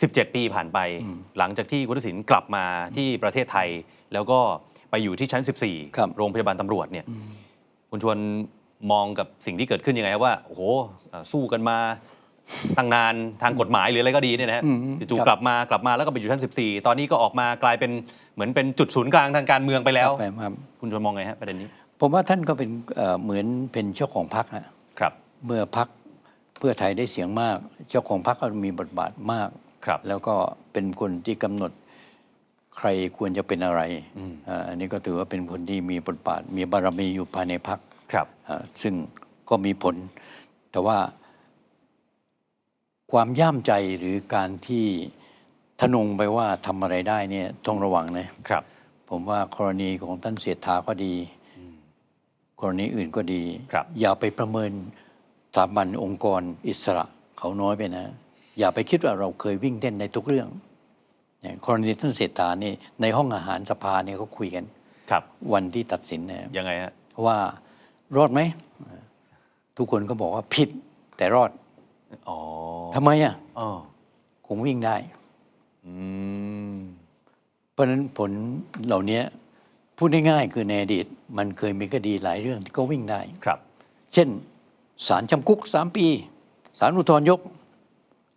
17 ปีผ่านไป หลังจากที่คุณทักษิณกลับมาที่ประเทศไทย แล้วก็ไปอยู่ที่ชั้นครับ14 โรงพยาบาลตำรวจเนี่ยคุณชวนมองกับสิ่งที่เกิดขึ้นยังไงครับว่าโอ้โหเอ่อสู้กันมาตั้งนานทางกฎหมายหรืออะไรก็ดีเนี่ยนะฮะอืมจู่ครับๆกลับมากลับมาแล้วก็ไปอยู่ชั้น 14 ตอนนี้ก็ออกมากลายเป็นเหมือนเป็นจุดศูนย์กลางทางการเมืองไปแล้วครับครับคุณชวนมองไงฮะประเด็นนี้ ผมว่าท่านก็เป็นเอ่อเหมือนเป็นเจ้าของพรรคฮะครับ เมื่อพรรคเพื่อไทยได้เสียงมาก เจ้าของพรรคก็มีบทบาทมาก ครับแล้วก็เป็นคนที่กำหนดใครควรจะเป็นอะไรอ่าอันนี้ก็ถือว่าเป็นคนที่มีบทบาทมีบารมีอยู่ภายในพรรคครับอ่าซึ่งก็มีผล แต่ว่า ความย่ามใจหรือการที่ทะนงไปว่าทำอะไรได้เนี่ยต้องระวังนะครับ ผมว่ากรณีของท่านเสียฐาก็ดี กรณีอื่นก็ดีครับอย่าไปประเมินสถาบันองค์กรอิสระเขาน้อยไปนะ อย่าไปคิดว่าเราเคยวิ่งเต้นในทุกเรื่องเนี่ยกรณีท่านเศรษฐานี่ในห้องอาหารสภาเนี่ยเขาคุยกันครับ วันที่ตัดสินนะยังไงฮะว่ารอดไหม ทุกคนก็บอกว่าผิดแต่รอดอ๋อทำไมอะอ๋อคงวิ่งได้อืมเพราะฉะนั้นผลเหล่านี้พูดง่ายๆคือในอดีต มันเคยมีคดีหลายเรื่องที่ก็วิ่งได้ครับ เช่นศาลจำคุกสามปีศาลอุทธรณ์ยก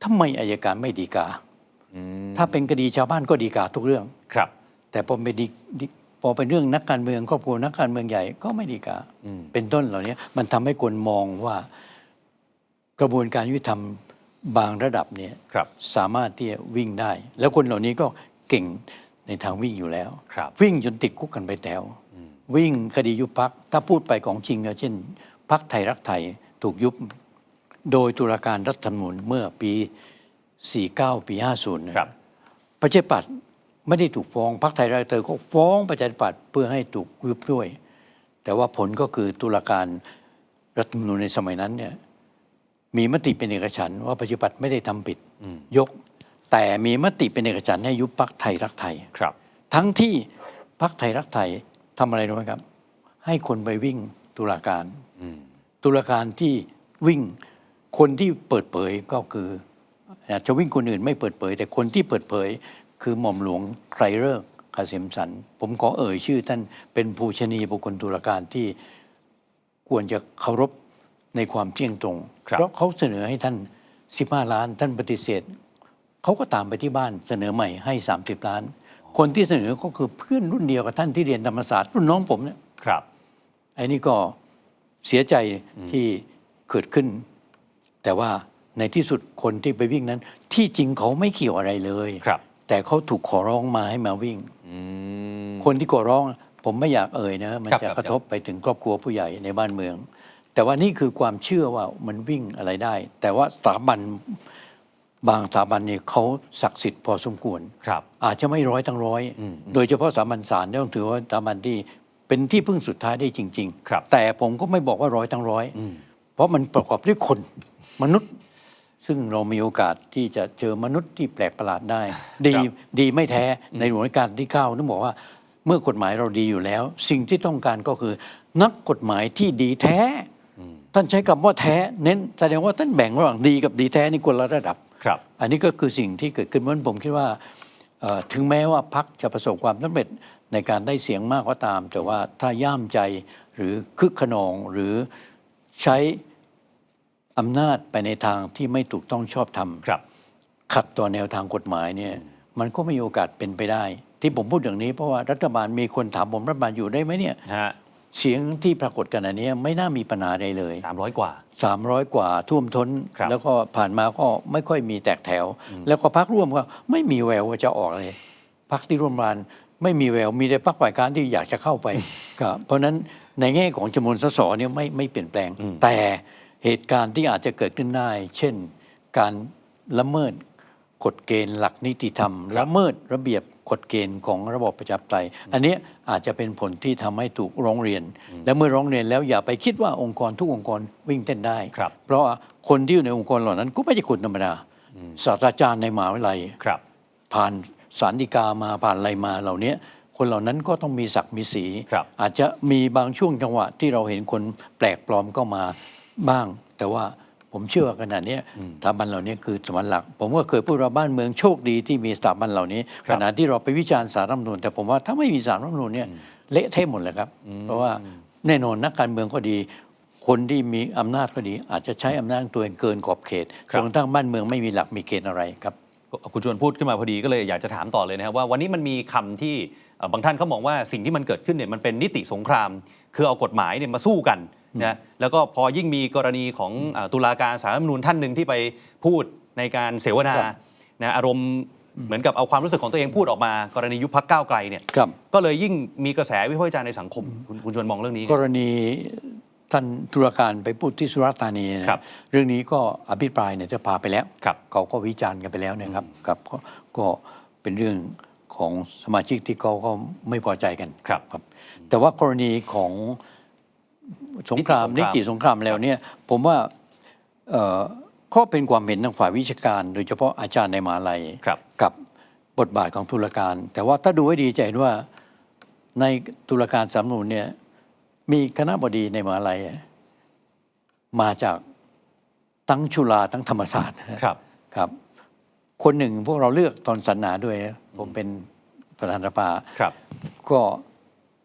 ทำไมอายการไม่ดีกาอืมถ้าเป็นคดีชาวบ้านก็ดีกาทุกเรื่องครับ แต่พอเป็นดีดีพอเป็นเรื่องนักการเมืองครอบครัวนักการเมืองใหญ่ก็ไม่ดีกาอืมเป็นต้นเหล่านี้มันทำให้คนมองว่ากระบวนการยุติธรรมบางระดับเนี่ยครับสามารถที่จะวิ่งได้ แล้วคนเหล่านี้ก็เก่งในทางวิ่งอยู่แล้วครับวิ่งจนติดคุกกันไปแถววิ่งคดียุบพักถ้าพูดไปของจริงก็เช่นพักไทยรักไทยถูกยุบ โดยตุลาการรัฐธรรมนูญเมื่อปี 49 ปี 50นะครับประชาธิปัตย์ไม่ได้ถูกฟ้องพักไทยรักไทยก็ฟ้องประชาธิปัตย์เพื่อให้ถูกยุบด้วย แต่ว่าผลก็คือตุลาการรัฐธรรมนูญในสมัยนั้นเนี่ยมีมติเป็นเอกฉันท์ว่าประชาธิปัตย์ไม่ได้ทำผิดยก แต่มีมติเป็นเอกฉันท์ให้ยุบพักไทยรักไทยครับ ทั้งที่พักไทยรักไทยทำอะไรรู้ไหมครับ ให้คนไปวิ่งตุลาการตุลาการที่วิ่ง คนที่เปิดเผยก็คืออาจจะวิ่งคนอื่นไม่เปิดเผย แต่คนที่เปิดเผยคือหม่อมหลวงไตรเลิกษ์เกษมสันต์ผมขอเอ่ยชื่อท่านเป็นภูชนียบุคคลตุลาการที่ควรจะเคารพในความเที่ยงตรงครับเพราะเขาเสนอให้ท่าน 15 ล้าน ท่านปฏิเสธ เขาก็ตามไปที่บ้านเสนอใหม่ให้ 30 ล้าน คนที่เสนอก็คือเพื่อนรุ่นเดียวกับท่านที่เรียนธรรมศาสตร์รุ่นน้องผมเนี่ยครับไอ้นี่ก็เสียใจที่เกิดขึ้น แต่ว่าในที่สุดคนที่ไปวิ่งนั้น ที่จริงเขาไม่เกี่ยวอะไรเลยครับ แต่เขาถูกขอร้องมาให้มาวิ่งอืมคนที่ขอร้อง ผมไม่อยากเอ่ยนะ มันครับจะครับกระทบไปถึงครอบครัวผู้ใหญ่ในบ้านเมือง แต่ว่านี่คือความเชื่อว่ามันวิ่งอะไรได้ แต่ว่าสถาบันบางสถาบันเนี่ยเขาศักดิ์สิทธิ์พอสมควรครับ อาจจะไม่ร้อยทั้งร้อยอืมโดยเฉพาะสถาบันศาลเนี่ยต้องถือว่าสถาบันที่เป็นที่พึ่งสุดท้ายได้จริงครับแต่ผมก็ไม่บอกว่าร้อยทั้งร้อยอืมเพราะมันประกอบด้วยคน มนุษย์ ซึ่งเรามีโอกาสที่จะเจอมนุษย์ที่แปลกประหลาดได้ ดีครับดีไม่แท้ในหลวงรัชกาลที่เก้าต้องบอกว่า เมื่อกฎหมายเราดีอยู่แล้ว สิ่งที่ต้องการก็คือ นักกฎหมายที่ดีแท้ ท่านใช้คำว่าแท้เน้นแสดงว่าท่านแบ่งระหว่างดีกับดีแท้นี่คนละระดับครับ อันนี้ก็คือสิ่งที่เกิดขึ้นเพราะฉะนั้นผมคิดว่าเอ่อถึงแม้ว่าพักจะประสบความสำเร็จในการได้เสียงมากก็ตาม แต่ว่าถ้าย่ามใจหรือคึกขนองหรือใช้ อำนาจไปในทางที่ไม่ถูกต้องชอบธรรมครับ ขัดต่อแนวทางกฎหมายเนี่ยมันก็มีโอกาสเป็นไปได้ ที่ผมพูดอย่างนี้เพราะว่ารัฐบาลมีคนถามผมรัฐบาลอยู่ได้ไหมเนี่ยฮะเสียงที่ปรากฏกันอันเนี้ยไม่น่ามีปัญหาใดเลยสามร้อยกว่า 300 กว่าท่วมท้นครับแล้วก็ผ่านมาก็ไม่ค่อยมีแตกแถว แล้วก็พักร่วมก็ไม่มีแววว่าจะออกเลยพักที่ร่วมรันไม่มีแววมีแต่พักฝ่ายค้านที่อยากจะเข้าไปก็เพราะฉะนั้นในแง่ของจำนวนสสเนี่ยไม่ไม่เปลี่ยนแปลงแต่ เหตุการณ์ที่อาจจะเกิดขึ้นได้ เช่น การละเมิดกฎเกณฑ์หลักนิติธรรม ละเมิดระเบียบกฎเกณฑ์ของระบอบประชาธิปไตย อันเนี้ยอาจจะเป็นผลที่ทำให้ถูกร้องเรียน และเมื่อร้องเรียนแล้วอย่าไปคิดว่าองค์กรทุกองค์กรวิ่งเต้นได้ครับเพราะว่าคนที่อยู่ในองค์กรเหล่านั้นก็ไม่ใช่คนธรรมดาศาสตราจารย์ในมหาวิทยาลัยครับผ่านสารดีกามาผ่านอะไรมาเหล่านี้คนเหล่านั้นก็ต้องมีศักดิ์มีสีครับอาจจะมีบางช่วงจังหวะที่เราเห็นคนแปลกปลอมก็มา บ้าง แต่ว่าผมเชื่อว่าขณะเนี้ยสถาบันเหล่านี้คือสถาบันหลัก ผมก็เคยพูดว่าบ้านเมืองโชคดีที่มีสถาบันเหล่านี้ครับขณะที่เราไปวิจารณ์สารรัฐธรรมนูญแต่ผมว่าถ้าไม่มีสารรัฐธรรมนูญเนี่ยเละเทะหมดเลยครับ เพราะว่าแน่นอนนักการเมืองก็ดี คนที่มีอำนาจก็ดี อาจจะใช้อำนาจตัวเองเกินขอบเขตคจรับนกระทั่งบ้านเมืองไม่มีหลักมีเกณฑ์อะไรครับคุณชวนพูดขึ้นมาพอดีก็เลยอยากจะถามต่อเลยนะครับว่าวันนี้มันมีคำที่เอ่อบางท่านเขามองว่าสิ่งที่มันเกิดขึ้นเนี่ยมันเป็นนิติสงคราม คือเอากฎหมายเนี่ยมาสู้กัน นะแล้วก็พอยิ่งมีกรณีของเอ่อตุลาการสารรัฐธรรมนูญท่านหนึ่งที่ไปพูดในการเสวนาครับนะอารมณ์เหมือนกับเอาความรู้สึกของตัวเองพูดออกมา กรณียุบพักก้าวไกลเนี่ยครับก็เลยยิ่งมีกระแสวิพากษ์วิจารณ์ในสังคมคุณคุณชวนมองเรื่องนี้ไงกรณีท่านตุลาการไปพูดที่สุราษฎร์ธานีนะครับเรื่องนี้ก็อภิปรายในสภาไปแล้วครับเขาก็วิจารณ์กันไปแล้วนะครับครับก็ก็เป็นเรื่องของสมาชิกที่เขาก็ไม่พอใจกันครับครับแต่ว่ากรณีของ สงครามนินิติติสสงงคครารามมแล้วเนี่ยผมว่าเอ่อก็เป็นความเห็นทางฝ่ายวิชาการ โดยเฉพาะอาจารย์ในมหาลัยครับกับบทบาทของตุลาการ แต่ว่าถ้าดูให้ดีจะเห็นว่าในตุลาการสำนูนเนี่ยมีคณะบดีในมหาลัย มาจากทั้งชุฬาทั้งธรรมศาสตร์ครับครับ คนหนึ่งพวกเราเลือกตอนสรรหาด้วย ผมเป็นประธานสภาครับ ก็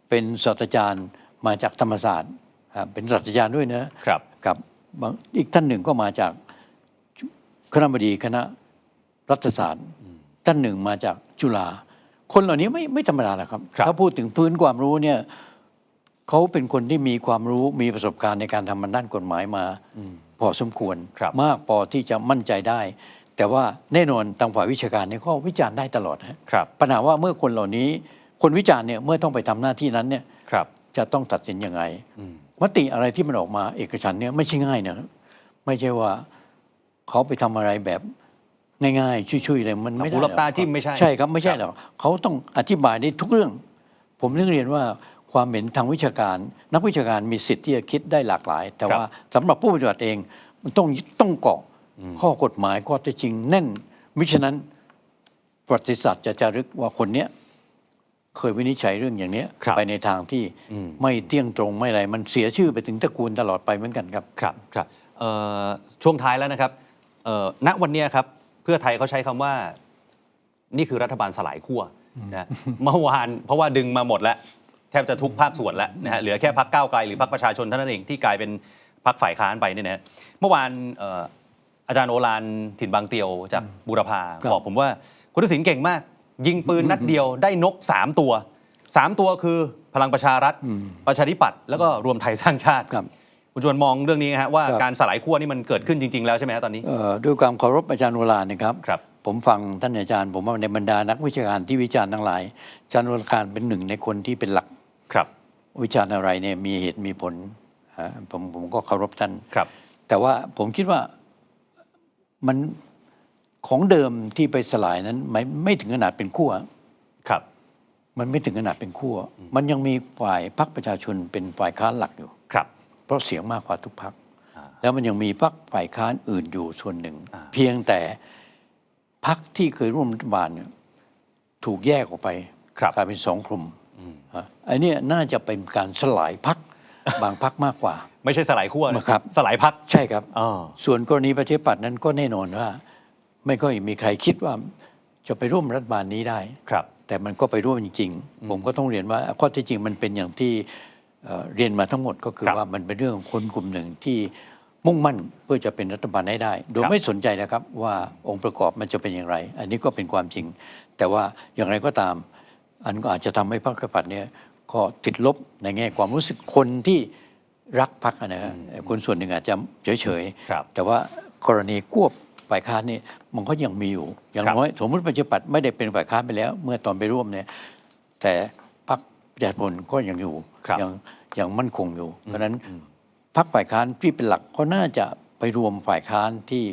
เป็นศาสตราจารย์มาจากธรรมศาสตร์ครับ เป็นศาสตราจารย์ด้วยนะครับกับบางอีกท่านหนึ่งก็มาจากคณะบดีคณะรัฐศาสตร์ท่านหนึ่งมาจากจุฬาคนเหล่านี้ไม่ไม่ธรรมดาหรอกครับครับ ถ้าพูดถึงพื้นความรู้เนี่ยเขาเป็นคนที่มีความรู้มีประสบการณ์ในการทำมันด้านกฎหมายมาพอสมควรครับมากพอที่จะมั่นใจได้ แต่ว่าแน่นอนทางฝ่ายวิชาการเนี่ยก็วิจารณ์ได้ตลอดฮะครับปัญหาว่าเมื่อคนเหล่านี้ คนวิจารณ์เนี่ยเมื่อต้องไปทำหน้าที่นั้นเนี่ยครับจะต้องตัดสินยังไง มติอะไรที่มันออกมาเอกฉันท์เนี่ยไม่ใช่ง่ายนะครับไม่ใช่ว่าเขาไปทำอะไรแบบง่ายๆชุยๆเลยมันไม่ได้หูหรลัอกบตาจิ้มไม่ใช่ใช่ครับไม่ใช่หรอกเขาต้องอธิบายได้ทุกเรื่อง ผมเรื่องเรียนว่าความเห็นทางวิชาการ นักวิชาการมีสิทธิ์ที่จะคิดได้หลากหลาย แต่ครับว่าสำหรับผู้ปฏิบัติเองมันต้องต้องเกาะข้อกฎหมายข้อเท็จจริงแน่นมิฉะนั้นประวัติศาสตร์จะจารึกว่าคนเนี้ย เคยวินิจฉัยเรื่องอย่างเนี้ยครับไปในทางที่ไม่เที่ยงตรงไม่อะไร มันเสียชื่อไปถึงตระกูลตลอดไปเหมือนกันครับครับครับเอ่อช่วงท้ายแล้วนะครับเอ่อณวันเนี้ยครับเพื่อไทยเขาใช้คำว่า นี่คือรัฐบาลสลายขั้วนะเมื่อวานเพราะว่าดึงมาหมดแล้วแทบจะทุกภาคส่วนแล้วนะฮะเหลือแค่พักก้าวไกลหรือพักประชาชนเท่านั้นเองที่กลายเป็นพักฝ่ายค้านไปเนี่ยนะเมื่อวานเอ่ออาจารย์โอฬารถิ่นบางเตียวจากบูรพาครับบอกผมว่าคุณทักษิณเก่งมาก ยิงปืนนัดเดียวได้นก 3 ตัว 3 ตัวคือพลังประชารัฐ ประชาธิปัตย์แล้วก็รวมไทยสร้างชาติครับคุณชวนมองเรื่องนี้ฮะว่าครับการสลายขั้วนี่มันเกิดขึ้นจริง ๆ แล้วใช่ไหมฮะตอนนี้เอ่อด้วยความเคารพอาจารย์โอฬารนะครับครับ ผมฟังท่านอาจารย์ ผมว่าในบรรดานักวิชาการที่วิจารณ์ทั้งหลายอาจารย์โอฬารเป็นหนึ่งในคนที่เป็นหลักครับ วิจารณ์อะไรเนี่ยมีเหตุมีผลอ่าผมผมก็เคารพท่านครับ แต่ว่าผมคิดว่ามัน ของเดิมที่ไปสลายนั้นไม่ไม่ถึงขนาดเป็นขั้วครับ มันไม่ถึงขนาดเป็นขั้วมันยังมีฝ่ายพรรคประชาชนเป็นฝ่ายค้านหลักอยู่ ครับ เพราะเสียงมากกว่าทุกพรรคอ่าแล้วมันยังมีพรรคฝ่ายค้านอื่นอยู่ส่วนหนึ่งอ่าเพียงแต่พรรคที่เคยร่วมรัฐบาลเนี่ยถูกแยกออกไปครับกลายเป็นสองกลุ่มอะอันเนี้ยน่าจะเป็นการสลายพรรคบางพรรคมากกว่า ไม่ใช่สลายขั้วนะครับ สลายพักใช่ครับอ๋อส่วนกรณีประชาธิปัตย์นั้นก็แน่นอนว่า ไม่ค่อยมีใครคิดว่าจะไปร่วมรัฐบาลนี้ได้ครับ แต่มันก็ไปร่วมจริง ๆ ผมก็ต้องเรียนว่าข้อเท็จจริงมันเป็นอย่างที่เอ่อเรียนมาทั้งหมดก็คือครับว่ามันเป็นเรื่องของคนกลุ่มหนึ่งที่มุ่งมั่นเพื่อจะเป็นรัฐบาลให้ได้ โดยครับไม่สนใจนะครับว่าองค์ประกอบมันจะเป็นอย่างไร อันนี้ก็เป็นความจริง แต่ว่าอย่างไรก็ตาม อันก็อาจจะทำให้พรรคประชาธิปัตย์เนี่ยก็ติดลบในแง่ความรู้สึกคนที่รักพรรคนะฮะคนส่วนหนึ่งอาจจะเฉยครับๆแต่ว่ากรณีควบ ฝ่ายค้านนี่มันก็ยังมีอยู่ อย่างครับน้อยสมมติประชาธิปัตย์ไม่ได้เป็นฝ่ายค้านไปแล้ว เมื่อตอนไปร่วมเนี่ย แต่พรรคประชาชนก็ยังอยู่ครับยังยังมั่นคงอยู่ เพราะฉะนั้นพรรคฝ่ายค้านที่เป็นหลักก็น่าจะไปรวมฝ่ายค้านที่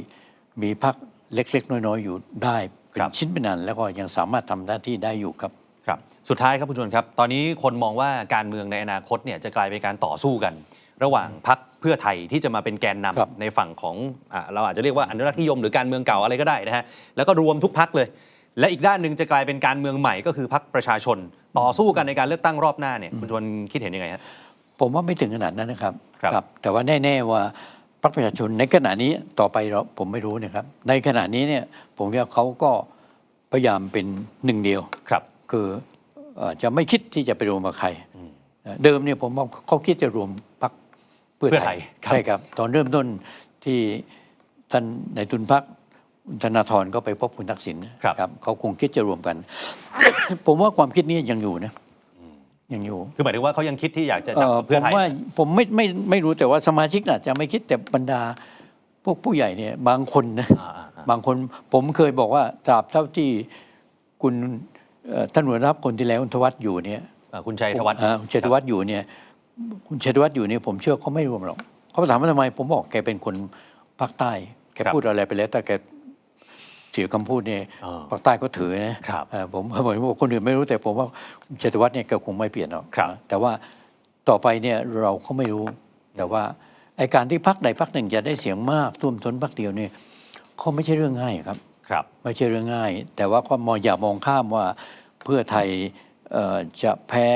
มีพรรคเล็ก ๆ น้อยๆ อยู่ได้เป็คนรับชิ้นเป็นอันแล้วก็ยังสามารถทำหน้าที่ได้อยู่ครับครับ สุดท้ายครับคุณชวนครับ ตอนนี้คนมองว่าการเมืองในอนาคตเนี่ยจะกลายเป็นการต่อสู้กัน ระหว่างพักเพื่อไทยที่จะมาเป็นแกนนำครับในฝั่งของอ่าเราอาจจะเรียกว่าอนุรักษ์นิยมหรือการเมืองเก่าอะไรก็ได้นะฮะแล้วก็รวมทุกพักเลย และอีกด้านหนึ่งจะกลายเป็นการเมืองใหม่ก็คือพักประชาชน ต่อสู้กันในการเลือกตั้งรอบหน้าเนี่ยคุณชวนคิดเห็นยังไงฮะผมว่าไม่ถึงขนาดนั้นนะครับครับ แต่ว่าแน่ๆว่าพรรคประชาชนในขณะนี้ต่อไปเราผมไม่รู้นะครับ ในขณะนี้เนี่ยผมว่าเขาก็พยายามเป็นหนึ่งเดียวครับ คือเอ่อจะไม่คิดที่จะไปรวมกับใคร เดิมเนี่ยผมว่าเขาคิดจะรวม พรรคเพื่อเพื่อไทไทยยครับใช่ครับ ตอนเริ่มต้นที่ท่านในายทุนพรรคธนาธรก็ไปพบคุณทักษิณครับครับเขาคงคิดจะรวมกัน ผมว่าความคิดนี้ยังอยู่นะยังอยู่ คือหมายถึงว่าเขายังคิดที่อยากจะจับเอ่อเพื่อผมไทยว่าผมไม่ไม่ไม่รู้แต่ว่าสมาชิกน่ะจะไม่คิดแต่บรรดา พวกผู้ใหญ่เนี่ยบางคนนะอ่าอ่าอ่าบางคนผมเคยบอกว่าตราบเท่าที่คุณเอ่อท่านหัวหน้าคนที่แล้วคุณธวัฒน์อยู่เนี่ยอ่าคุณชัยธวัฒน์อ่าคุณชัยธวัฒน์อยู่เนี่ย คุณชัยธวัฒน์อยู่เนี่ยผมเชื่อเขาไม่รวมหรอกเขาถามว่าทำไม ผมบอกแกเป็นคนภาคใต้ แกพูดอะไรไปแล้ว แต่แกเสียคำพูดเนี่ยเออภาคใต้ก็ถือนะครับเอ่อผมผมบอกคนอื่นไม่รู้แต่ผมว่าคุณชัยธวัฒน์เนี่ยแกคงไม่เปลี่ยนหรอกครับแต่ว่าต่อไปเนี่ยเราก็ไม่รู้ แต่ว่าไอการที่พักใดพักหนึ่งจะได้เสียงมากท่วมท้นพักเดียวเนี่ยเขาไม่ใช่เรื่องง่ายครับครับ ไม่ใช่เรื่องง่าย แต่ว่าก็มองอย่ามองข้ามว่าเพื่อไทยเอ่อจะแพ้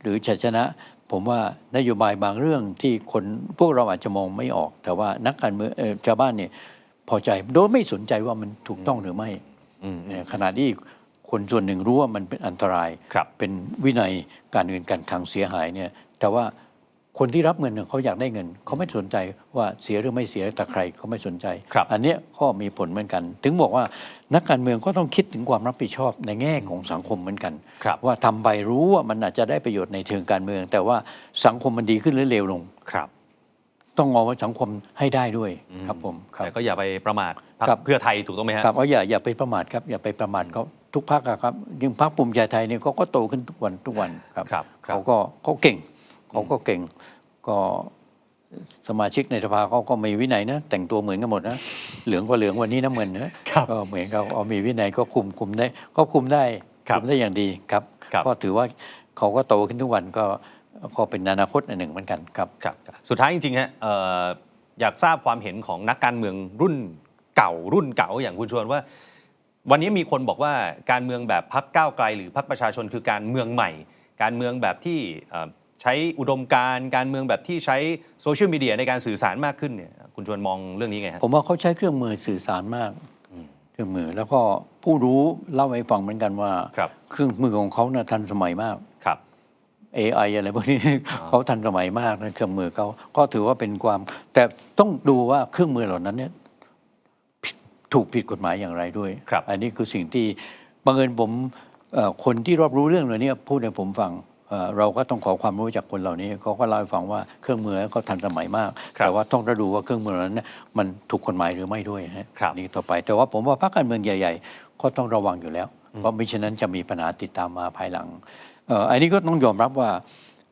หรือจะชนะ ผมว่านโยบายบางเรื่องที่คนพวกเราอาจจะมองไม่ออก แต่ว่านักการเมืองเอ่อชาวบ้านเนี่ยพอใจโดยไม่สนใจว่ามันถูกต้องหรือไม่อืมเนี่ยขณะที่คนส่วนหนึ่งรู้ว่ามันเป็นอันตรายครับเป็นวินัยการเงินการคลังเสียหายเนี่ยแต่ว่า คนที่รับเงินเนี่ยเขาอยากได้เงิน เขาไม่สนใจว่าเสียหรือไม่เสียแต่ใครเขาไม่สนใจครับอันเนี้ยก็มีผลเหมือนกัน ถึงบอกว่านักการเมืองก็ต้องคิดถึงความรับผิดชอบในแง่ของสังคมเหมือนกันครับว่าทำไปรู้ว่ามันอาจจะได้ประโยชน์ในเชิงการเมือง แต่ว่าสังคมมันดีขึ้นหรือเลวลงครับต้องมองว่าสังคมให้ได้ด้วยครับผมครับแต่ก็อย่าไปประมาทพรรคครับเพื่อไทยถูกต้องไหมฮะครับว่าอย่าอย่าไปประมาทครับอย่าไปประมาทเขาทุกพักครับยิ่งพักภูมิใจไทยเนี่ยเขาก็โตขึ้นทุกวันทุกวันครับครับครับเขาก็เขาเก่ง เขาก็เก่งก็สมาชิกในสภาเขาก็มีวินัยนะ แต่งตัวเหมือนกันหมดนะเหลืองก็เหลืองวันนี้น้ำเงินนะครับก็เหมือนเขาเอามีวินัยก็คุมคุมได้ก็คุมได้ครับคุมได้อย่างดีครับครับก็ถือว่าเขาก็โตขึ้นทุกวันก็ก็เป็นอนาคตอันหนึ่งเหมือนกันครับครับ สุดท้ายจริงๆฮะเอ่ออยากทราบความเห็นของนักการเมืองรุ่นเก่ารุ่นเก่าอย่างคุณชวนว่า วันนี้มีคนบอกว่าการเมืองแบบพักก้าวไกล หรือพักประชาชนคือการเมืองใหม่ การเมืองแบบที่เอ่อ ใช้อุดมการณ์การเมืองแบบที่ใช้โซเชียลมีเดียในการสื่อสารมากขึ้นเนี่ยคุณชวนมองเรื่องนี้ไงฮะผมว่าเขาใช้เครื่องมือสื่อสารมากเครื่องมือแล้วก็ผู้รู้เล่าให้ฟังเหมือนกันว่าครับเครื่องมือของเขาน่ะทันสมัยมากครับ AI อะไรพวกนี้เขาทันสมัยมากนะเครื่องมือเขาก็ถือว่าเป็นความ แต่ต้องดูว่าเครื่องมือเหล่านั้นเนี่ยผิดถูกผิดกฎหมายอย่างไรด้วยครับอันนี้คือสิ่งที่บังเอิญผมเอ่อคนที่รอบรู้เรื่องเหล่านี้พูดให้ผมฟัง เอ่อเราก็ต้องขอความรู้จากคนเหล่านี้เขาก็เล่าให้ฟังว่าเครื่องมือก็ทันสมัยมากครับแต่ว่าต้องระดูว่าเครื่องมือเหล่านั้นเนี่ยมันถูกกฎหมายหรือไม่ด้วยฮะครับนี่ต่อไป แต่ว่าผมว่าพรรคการเมืองใหญ่ ๆ ก็ต้องระวังอยู่แล้ว เพราะไม่เช่นนั้นจะมีปัญหาติดตามมาภายหลังเอ่ออันนี้ก็ต้องยอมรับว่า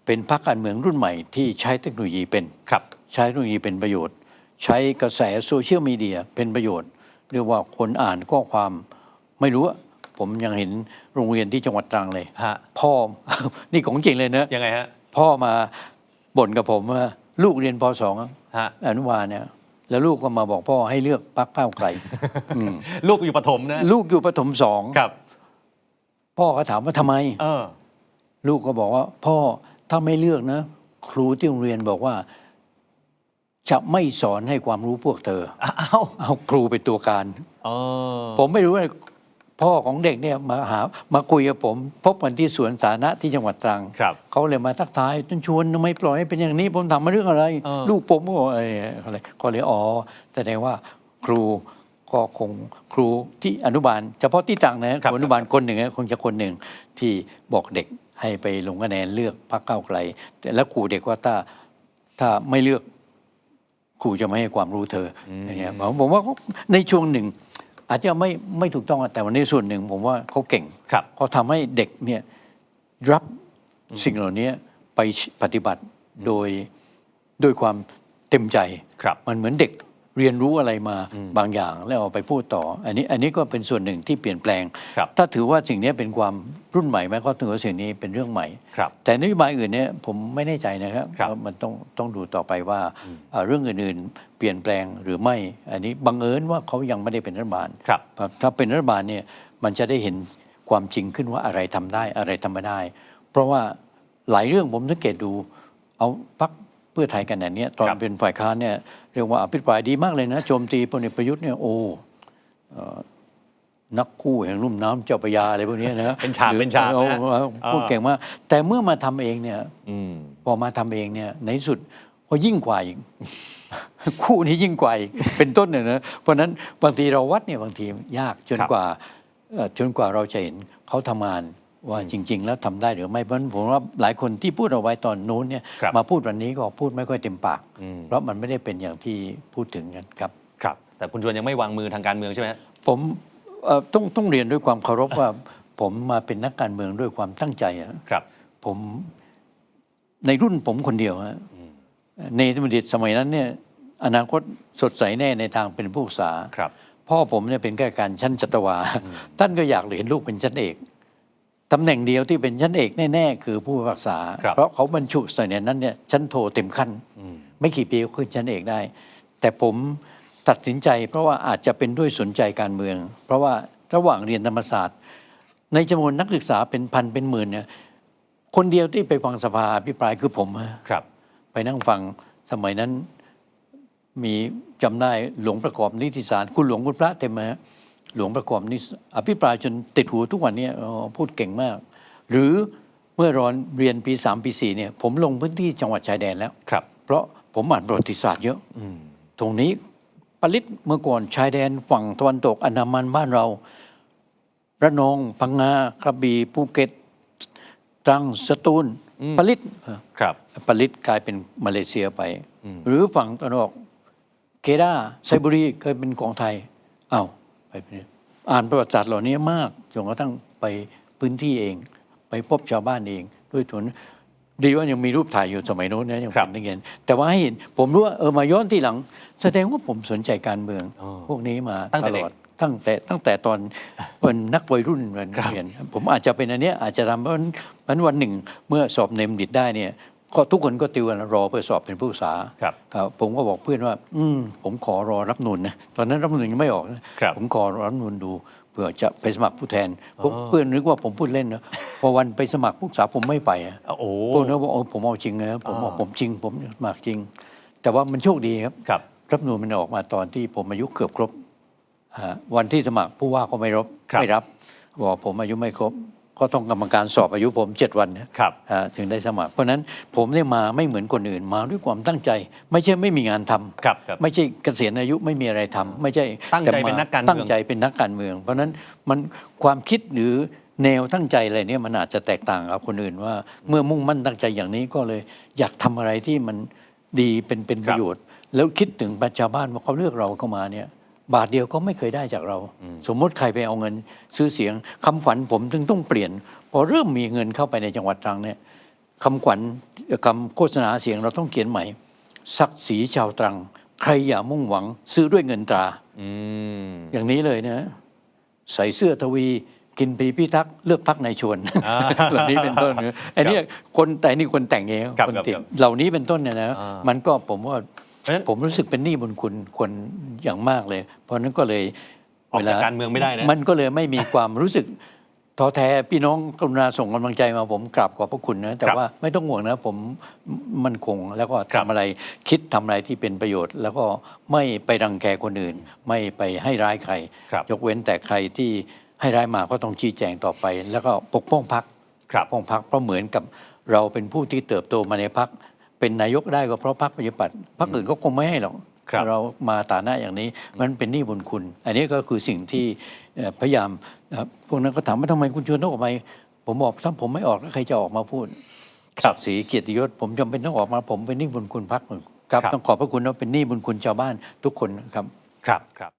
เป็นพรรคการเมืองรุ่นใหม่ที่ใช้เทคโนโลยีเป็นครับใช้เทคโนโลยีเป็นประโยชน์ ใช้กระแสโซเชียลมีเดียเป็นประโยชน์ เรียกว่าคนอ่านข้อความไม่รู้อะ ผมยังเห็นโรงเรียนที่จังหวัดตรังเลย ฮะพ่อ นี่ของจริงเลยนะ ยังไงฮะพ่อมาบ่นกับผมว่าลูกเรียนปสองอะฮะอนุบาลเนี่ยแล้วลูกก็มาบอกพ่อให้เลือกพรรคก้าวไกล อืม ลูกอยู่ปฐมนะลูกอยู่ประถมสองครับ พ่อก็ถามว่าทำไม เออ ลูกก็บอกว่า พ่อถ้าไม่เลือกนะ ครูที่โรงเรียนบอกว่า จะไม่สอนให้ความรู้พวกเธออ้าวเอาครูเป็นตัวการ เออผมไม่รู้ว่า พ่อของเด็กเนี่ยมาหามาคุยกับผม พบกันที่สวนสาธารณะที่จังหวัดตรังครับเขาเลยมาทักทายจนชวนทำไมปล่อยให้เป็นอย่างนี้ผมทำมาเรื่องอะไร เออ ลูกผมก็บอกเอออะไรก็เลยอ๋อแสดงว่าครูก็คงครูที่อนุบาล เฉพาะที่ตรังนะครูอนุบาลคนหนึ่งนะคงจะคนหนึ่งที่บอกเด็กให้ไปลงคะแนนเลือกพรรคก้าวไกลแต่แล้วครูเด็กว่าถ้าถ้าไม่เลือก ครูจะไม่ให้ความรู้เธอออย่างเงี้ยผมผมว่าเขาในช่วงหนึ่ง อาจจะไม่ไม่ถูกต้องอะแต่ว่าในส่วนหนึ่งผมว่าเขาเก่งครับเขาทำให้เด็กเนี่ยรับสิ่งเหล่านี้ไปปฏิบัติโดยโดยความเต็มใจครับมันเหมือนเด็ก เรียนรู้อะไรมาบางอย่างแล้วเอาไปพูดต่อ อันนี้อันนี้ก็เป็นส่วนหนึ่งที่เปลี่ยนแปลงครับถ้าถือว่าสิ่งนี้เป็นความรุ่นใหม่ไหมก็ถือว่าสิ่งนี้เป็นเรื่องใหม่ครับแต่นโยบายอื่นเนี่ยผมไม่แน่ใจนะครับครับว่ามันต้องต้องดูต่อไปว่าเอ่อเรื่องอื่นๆ เปลี่ยนแปลงหรือไม่ อันนี้บังเอิญว่าเขายังไม่ได้เป็นรัฐบาลครับครับถ้าเป็นรัฐบาลเนี่ยมันจะได้เห็นความจริงขึ้นว่าอะไรทำได้อะไรทำไม่ได้ เพราะว่าหลายเรื่องผมสังเกตดูเอาพัก พื่อไทยกันอย่างเนี้ยตอนครับเป็นฝ่ายค้านเนี่ยเรียกว่าอภิปรายดีมากเลยนะโจมตีพลเอกประยุทธ์เนี่ยโอ้เอ่อนักคู่แห่งลุ่มน้ำเจ้าพระยาอะไรพวกเนี้ยนะเป็นฉากหรือเป็นฉากนะออพูดเก่งมากแต่เมื่อมาทำเองเนี่ยอืมพอมาทำเองเนี่ยในที่สุดก็ยิ่งกว่าอีกคู่นี้ยิ่งกว่าอีกเป็นต้นเนี่ยนะเพราะฉะนั้นบางทีเราวัดเนี่ยบางทียากจนครับกว่าเอ่อจนกว่าเราจะเห็นเขาทำงาน ว่าจริง ๆ แล้วทำได้หรือไม่เพราะฉะนั้นผมว่าหลายคนที่พูดเอาไว้ตอนนู้นเนี่ยครับมาพูดวันนี้ก็พูดไม่ค่อยเต็มปากอืมเพราะมันไม่ได้เป็นอย่างที่พูดถึงกันครับครับ แต่คุณชวนยังไม่วางมือทางการเมืองใช่ไหมฮะผมเอ่อต้องต้องเรียนด้วยความเคารพว่า ผมมาเป็นนักการเมืองด้วยความตั้งใจอะครับ ผมในรุ่นผมคนเดียวฮะในธรรมดิตสมัยนั้นเนี่ยอนาคตสดใสแน่ในทางเป็นผู้ศึกษาครับพ่อผมเนี่ยเป็นข้าราชการชั้นจัตวา ท่านก็อยากเห็นลูกเป็นชั้นเอก ตำแหน่งเดียวที่เป็นชั้นเอกแน่ๆ คือผู้พิพากษา ครับ เพราะเขาบรรจุใส่ในนั้นเนี่ยชั้นโทเต็มขั้น ไม่กี่ปีก็ขึ้นชั้นเอกได้ แต่ผมตัดสินใจ เพราะว่าอาจจะเป็นด้วยสนใจการเมือง เพราะว่าระหว่างเรียนธรรมศาสตร์ ในจำนวนนักศึกษาเป็นพันเป็นหมื่นเนี่ยคนเดียวที่ไปฟังสภาอภิปรายคือผมฮะ ครับ ไปนั่งฟังสมัยนั้นมีจำได้หลวงประกอบนิติสารคุณหลวงคุณพระเต็มมาฮะ หลวงประกอบนิติอภิปรายจนติดหูทุกวันเนี้พูดเก่งมาก หรือเมื่อรอนเรียนปีสามปีสี่เนี่ย ผมลงพื้นที่จังหวัดชายแดนแล้วครับ เพราะผมอ่านประวัติศาสตร์เยอะตรงนี้ปลิตเมื่อก่อนชายแดนฝั่งตะวันตกอันดามันบ้านเรา ระนองพังงากระบี่ภูเก็ตตรังสตูลปลิตครับปลิตกลายเป็นมาเลเซียไป หรือฝั่งตะวันออกเกดาไซบุรีเคยเป็นของไทยเอา้าไปเป็น อ่านประวัติศาสตร์เหล่านี้มากจนกระทั่งไปพื้นที่เอง ไปพบชาวบ้านเอง ด้วยตนดีว่ายังมีรูปถ่ายอยู่สมัยโน้นนะยังครับเป็นนักเรียนแต่ว่าให้เห็นผมรู้ว่าเออมาย้อนทีหลัง แสดงว่าผมสนใจการเมืองอ๋อพวกนี้มาตั้งตแต่ลเด็กอดตั้งแต่ตั้งแต่ตอนเป็นนักวัยรุ่นวันเรียนผมอาจจะเป็นอันเนี้ยอาจจะทำเพราะวันวันหนึ่งเมื่อสอบเนมดิดได้เนี่ย ก็ทุกคนก็ติวกันรอเพื่อสอบเป็นผู้ศึกษาครับครับผมก็บอกเพื่อนว่า อืมผมขอรอรับนูนนะตอนนั้นรับนูนยังไม่ออกนะครับผมขอรอรับนูนดูเพื่อจะไปสมัครผู้แทนพวกเพื่อนนึกว่าผมพูดเล่นนะพอวันไปสมัครผู้ศึกษาผมไม่ไปอะโอ้โหพวกนั้นบอกโอ้ผมเอาจริงนะผมบอกผมจริง ผมสมัครจริง แต่ว่ามันโชคดีครับครับรับนูนมันออกมาตอนที่ผมอายุเกือบครบฮะวันที่สมัครผู้ว่าก็ไม่รับครับไม่รับบอกผมอายุไม่ครบ ก็ต้องกรรมการสอบอายุผมเจ็ดวันนะครับฮะถึงได้สมัคร เพราะฉะนั้นผมเนี่ยมาไม่เหมือนคนอื่นมาด้วยความตั้งใจ ไม่ใช่ไม่มีงานทำครับครับไม่ใช่เกษียณอายุไม่มีอะไรทำไม่ใช่ตั้งใจแมาเป็นนักการเมืองตั้งใจเป็นนักการเมือง เพราะฉะนั้นมันความคิดหรือแนวตั้งใจอะไรเนี่ยมันอาจจะแตกต่างกับคนอื่นว่า เมื่อมุ่งมั่นตั้งใจอย่างนี้ก็เลยอยากทำอะไรที่มันดีเป็นเป็นประโยชน์ แล้วคิดถึงประชาบ้านว่าเขาเลือกเราเข้ามาเนี่ย บาทเดียวก็ไม่เคยได้จากเรา สมมติใครไปเอาเงิน ซื้อเสียงคำขวัญผมถึงต้องเปลี่ยน พอเริ่มมีเงินเข้าไปในจังหวัดตรังเนี่ยคำขวัญคำโฆษณาเสียงเราต้องเขียนใหม่ศักดิ์ศรีชาวตรัง ใครอย่ามุ่งหวังซื้อด้วยเงินตราอืมอย่างนี้เลยนะใส่เสื้อทวีกินปีพิทักษ์เลือกพักในชวนอ่าเหล่านี้เป็นต้นนะไอ้เนี่ยคนแต่นี่คนแต่งเองครับคนครับติดครับเหล่านี้เป็นต้นเนี่ยนะอ่ามัมันก็ผมว่า เพราะฉะนั้นผมรู้สึกเป็นหนี้บุญคุณคนอย่างมากเลย เพราะฉะนั้นก็เลยออกจากการเมืองไม่ได้นะมันก็เลยไม่มีความรู้สึกท้อแท้พี่น้องกรุณาส่งกำลังใจมาผมกราบขอบพระคุณนะแต่ครับว่าไม่ต้องห่วงนะผมมันคงแล้วก็ครับทำอะไรคิดทำอะไรที่เป็นประโยชน์ แล้วก็ไม่ไปรังแกคนอื่น ไม่ไปให้ร้ายใครครับยกเว้นแต่ใครที่ให้ร้ายมาก็ต้องชี้แจงต่อไป แล้วก็ปกป้องพักครับปกป้องพักเพราะเหมือนกับเราเป็นผู้ที่เติบโตมาในพัก เป็นนายกได้ก็เพราะพักปฏิบัติพักอื่นก็คงไม่ให้หรอกครับเรามาฐานะอย่างนี้มันเป็นหนี้บุญคุณ อันนี้ก็คือสิ่งที่เอ่อพยายามนะครับพวกนั้นก็ถามว่าทำไมคุณชวนต้องออกไปผมบอกถ้าผมไม่ออกแล้วใครจะออกมาพูดครับศักดิ์ศรีเกียรติยศผมจำเป็นต้องออกมาผมเป็นหนี้บุญคุณพักครับครับ ต้องขอบพระคุณว่าเป็นหนี้บุญคุณชาวบ้านทุกคนครับครับครับ